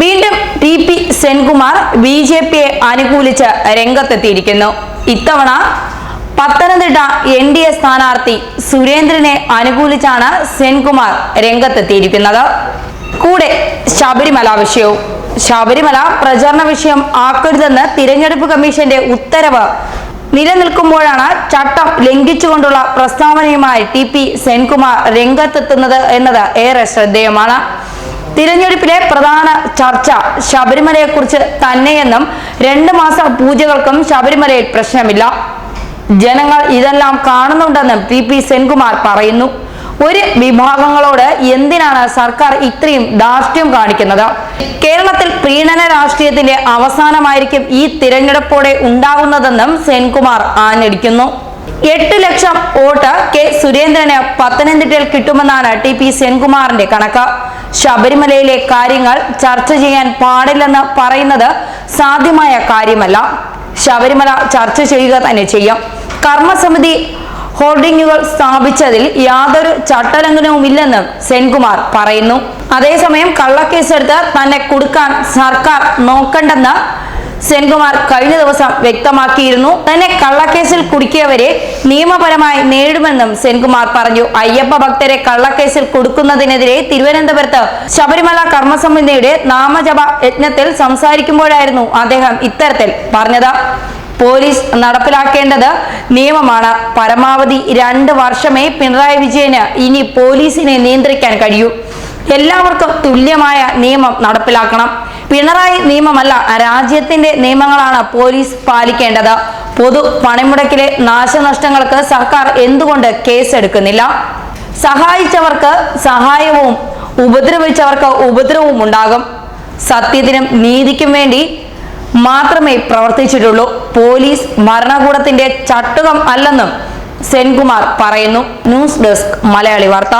വീണ്ടും T P Senkumar B J പിയെ അനുകൂലിച്ച് രംഗത്തെത്തിയിരിക്കുന്നു. ഇത്തവണ പത്തനംതിട്ട എൻ ഡി എ സ്ഥാനാർത്ഥി സുരേന്ദ്രനെ അനുകൂലിച്ചാണ് സെൻകുമാർ രംഗത്തെത്തിയിരിക്കുന്നത്. കൂടെ ശബരിമല വിഷയവും. ശബരിമല പ്രചരണ വിഷയം ആക്കരുതെന്ന് തിരഞ്ഞെടുപ്പ് കമ്മീഷന്റെ ഉത്തരവ് നിലനിൽക്കുമ്പോഴാണ് ചട്ടം ലംഘിച്ചുകൊണ്ടുള്ള പ്രസ്താവനയുമായി ടി പി സെൻകുമാർ രംഗത്തെത്തുന്നത് എന്നത് ഏറെ ശ്രദ്ധേയമാണ്. തിരഞ്ഞെടുപ്പിലെ പ്രധാന ചർച്ച ശബരിമലയെ ശബരിമലയെക്കുറിച്ച് തന്നെയെന്നും രണ്ട് മാസ പൂജകൾക്കും ശബരിമലയിൽ പ്രശ്നമില്ല. ജനങ്ങൾ ഇതെല്ലാം കാണുന്നുണ്ടെന്നും പി പി സെൻകുമാർ പറയുന്നു. ഒരു വിഭാഗങ്ങളോട് എന്തിനാണ് സർക്കാർ ഇത്രയും ധാർഷ്ട്യം കാണിക്കുന്നത്? കേരളത്തിൽ പ്രീണന രാഷ്ട്രീയത്തിന്റെ അവസാനമായിരിക്കും ഈ തിരഞ്ഞെടുപ്പോടെ ഉണ്ടാകുന്നതെന്നും സെൻകുമാർ ആഞ്ഞടിക്കുന്നു. എട്ട് ലക്ഷം വോട്ട് കെ സുരേന്ദ്രന് പത്തനംതിട്ടയിൽ കിട്ടുമെന്നാണ് ടി പി സെൻകുമാറിന്റെ കണക്ക്. ശബരിമലയിലെ കാര്യങ്ങൾ ചർച്ച ചെയ്യാൻ പാടില്ലെന്ന് പറയുന്നത് സാധ്യമായ കാര്യമല്ല. ശബരിമല ചർച്ച ചെയ്യുക തന്നെ ചെയ്യും. കർമ്മസമിതി ഹോർഡിങ്ങുകൾ സ്ഥാപിച്ചതിൽ യാതൊരു ചട്ടലംഘനവുമില്ലെന്നും സെൻകുമാർ പറയുന്നു. അതേസമയം കള്ളക്കേസെടുത്ത് തന്നെ കൊടുക്കാൻ സർക്കാർ നോക്കണ്ടെന്ന് സെൻകുമാർ കഴിഞ്ഞ ദിവസം വ്യക്തമാക്കിയിരുന്നു. തന്നെ കള്ളക്കേസിൽ കുടുക്കിയവരെ നിയമപരമായി നേരിടുമെന്നും സെൻകുമാർ പറഞ്ഞു. അയ്യപ്പ ഭക്തരെ കള്ളക്കേസിൽ കൊടുക്കുന്നതിനെതിരെ തിരുവനന്തപുരത്ത് ശബരിമല കർമ്മസമിതിയുടെ നാമജപ യജ്ഞത്തിൽ സംസാരിക്കുമ്പോഴായിരുന്നു അദ്ദേഹം ഇത്തരത്തിൽ പറഞ്ഞത്. പോലീസ് നടപ്പിലാക്കേണ്ടത് നിയമമാണ്. പരമാവധി രണ്ട് വർഷമേ പിണറായി വിജയന് ഇനി പോലീസിനെ നിയന്ത്രിക്കാൻ കഴിയൂ. എല്ലാവർക്കും തുല്യമായ നിയമം നടപ്പിലാക്കണം. പിണറായി നിയമമല്ല രാജ്യത്തിന്റെ നിയമങ്ങളാണ് പോലീസ് പാലിക്കേണ്ടത്. പൊതു പണിമുടക്കിലെ നാശനഷ്ടങ്ങൾക്ക് സർക്കാർ എന്തുകൊണ്ട് കേസെടുക്കുന്നില്ല? സഹായിച്ചവർക്ക് സഹായവും ഉപദ്രവിച്ചവർക്ക് ഉപദ്രവവും ഉണ്ടാകും. സത്യത്തിനും നീതിക്കും വേണ്ടി മാത്രമേ പ്രവർത്തിച്ചിട്ടുള്ളൂ. പോലീസ് ഭരണകൂടത്തിന്റെ ചട്ടുകം അല്ലെന്നും സെൻകുമാർ പറയുന്നു. ന്യൂസ് ഡെസ്ക് മലയാളി വാർത്ത.